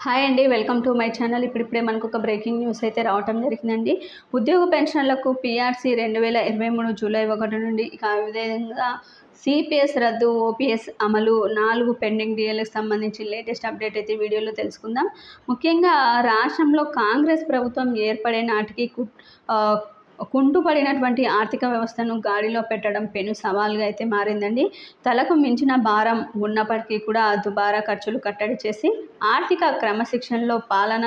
Hi అండి welcome to my channel. ఇప్పుడిప్పుడే మనకు ఒక బ్రేకింగ్ న్యూస్ అయితే రావటం జరిగిందండి. ఉద్యోగ పెన్షన్లకు పీఆర్సీ రెండు వేల ఇరవై మూడు జూలై ఒకటి నుండి ఇక విధంగా సిపిఎస్ రద్దు ఓపీఎస్ అమలు నాలుగు పెండింగ్ డిఎల్కి సంబంధించి లేటెస్ట్ అప్డేట్ అయితే వీడియోలో తెలుసుకుందాం. ముఖ్యంగా రాష్ట్రంలో కాంగ్రెస్ ప్రభుత్వం ఏర్పడే నాటికి కుంటుపడినటువంటి ఆర్థిక వ్యవస్థను గాడిలో పెట్టడం పెను సవాల్గా అయితే మారిందండి. తలకు మించిన భారం ఉన్నప్పటికీ కూడా దుబారా ఖర్చులు కట్టడి చేసి ఆర్థిక క్రమశిక్షణలో పాలన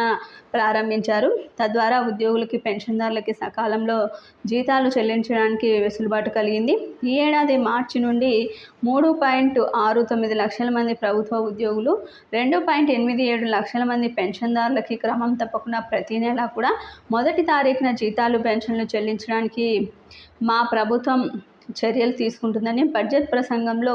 ప్రారంభించారు. తద్వారా ఉద్యోగులకి పెన్షన్దారులకి సకాలంలో జీతాలు చెల్లించడానికి వెసులుబాటు కలిగింది. ఈ ఏడాది మార్చి నుండి మూడు పాయింట్ ఆరు తొమ్మిది లక్షల మంది ప్రభుత్వ ఉద్యోగులు రెండు పాయింట్ ఎనిమిది ఏడు లక్షల మంది పెన్షన్దారులకి క్రమం తప్పకుండా ప్రతి నెలా కూడా మొదటి తారీఖున జీతాలు పెన్షన్లు చెల్లించడానికి మా ప్రభుత్వం చర్యలు తీసుకుంటుందని బడ్జెట్ ప్రసంగంలో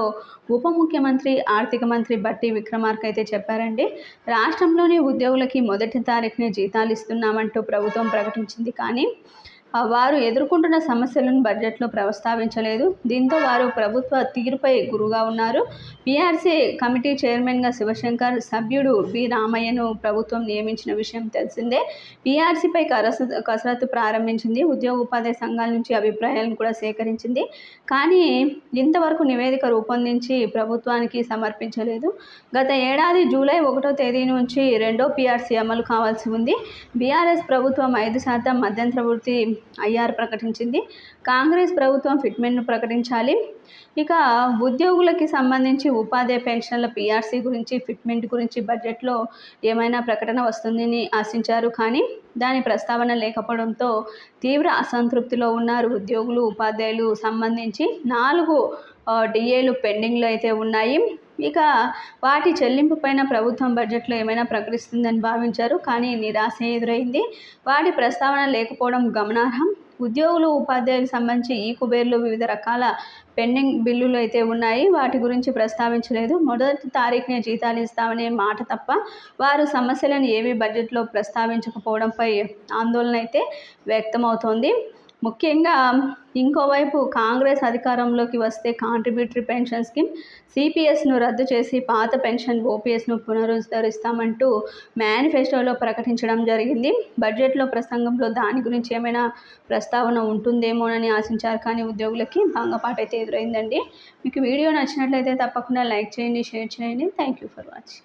ఉప ముఖ్యమంత్రి ఆర్థిక మంత్రి బట్టి విక్రమార్క అయితే చెప్పారండి. రాష్ట్రంలోని ఉద్యోగులకి మొదటి తారీఖునే జీతాలు ఇస్తున్నామంటూ ప్రభుత్వం ప్రకటించింది. కానీ వారు ఎదుర్కొంటున్న సమస్యలను బడ్జెట్లో ప్రస్తావించలేదు. దీంతో వారు ప్రభుత్వ తీరుపై గురుగా ఉన్నారు. పీఆర్సీ కమిటీ చైర్మన్గా శివశంకర్ సభ్యుడు బి రామయ్యను ప్రభుత్వం నియమించిన విషయం తెలిసిందే. పీఆర్సీపై కరస కసరత్తు ప్రారంభించింది. ఉద్యోగ ఉపాధి సంఘాల నుంచి అభిప్రాయాలను కూడా సేకరించింది. కానీ ఇంతవరకు నివేదిక రూపొందించి ప్రభుత్వానికి సమర్పించలేదు. గత ఏడాది జూలై ఒకటో తేదీ నుంచి రెండో పీఆర్సీ అమలు కావాల్సి ఉంది. బీఆర్ఎస్ ప్రభుత్వం ఐదు శాతం మధ్యంతర వృత్తి ఐఆర్ ప్రకటించింది. కాంగ్రెస్ ప్రభుత్వం ఫిట్మెంట్ను ప్రకటించాలి. ఇక ఉద్యోగులకి సంబంధించి ఉపాధి పెన్షన్ల పీఆర్సీ గురించి ఫిట్మెంట్ గురించి బడ్జెట్లో ఏమైనా ప్రకటన వస్తుందని ఆశించారు. కానీ దాని ప్రస్తావన లేకపోవడంతో తీవ్ర అసంతృప్తిలో ఉన్నారు ఉద్యోగులు ఉపాధ్యాయులు. సంబంధించి నాలుగు డిఏలు పెండింగ్లో అయితే ఉన్నాయి. ఇక వాటి చెల్లింపు పైన ప్రభుత్వం బడ్జెట్లో ఏమైనా ప్రకటిస్తుందని భావించారు కానీ నిరాశ ఎదురైంది. వాటి ప్రస్తావన లేకపోవడం గమనార్హం. ఉద్యోగులు ఉపాధ్యాయులకు సంబంధించి ఈ కుబేర్లు వివిధ రకాల పెండింగ్ బిల్లులు అయితే ఉన్నాయి. వాటి గురించి ప్రస్తావించలేదు. మొదటి తారీఖునే జీతాలు ఇస్తామనే మాట తప్ప వారు సమస్యలను ఏవి బడ్జెట్లో ప్రస్తావించకపోవడంపై ఆందోళన అయితే వ్యక్తమవుతోంది. ముఖ్యంగా ఇంకోవైపు కాంగ్రెస్ అధికారంలోకి వస్తే కాంట్రిబ్యూటరీ పెన్షన్ స్కీమ్ సిపిఎస్ను రద్దు చేసి పాత పెన్షన్ ఓపీఎస్ను పునరుద్ధరిస్తామంటూ మేనిఫెస్టోలో ప్రకటించడం జరిగింది. బడ్జెట్లో ప్రసంగంలో దాని గురించి ఏమైనా ప్రస్తావన ఉంటుందేమోనని ఆశించారు. కానీ ఉద్యోగులకి భంగపాటు అయితే ఎదురైందండి. మీకు వీడియో నచ్చినట్లయితే తప్పకుండా లైక్ చేయండి షేర్ చేయండి. Thank you for watching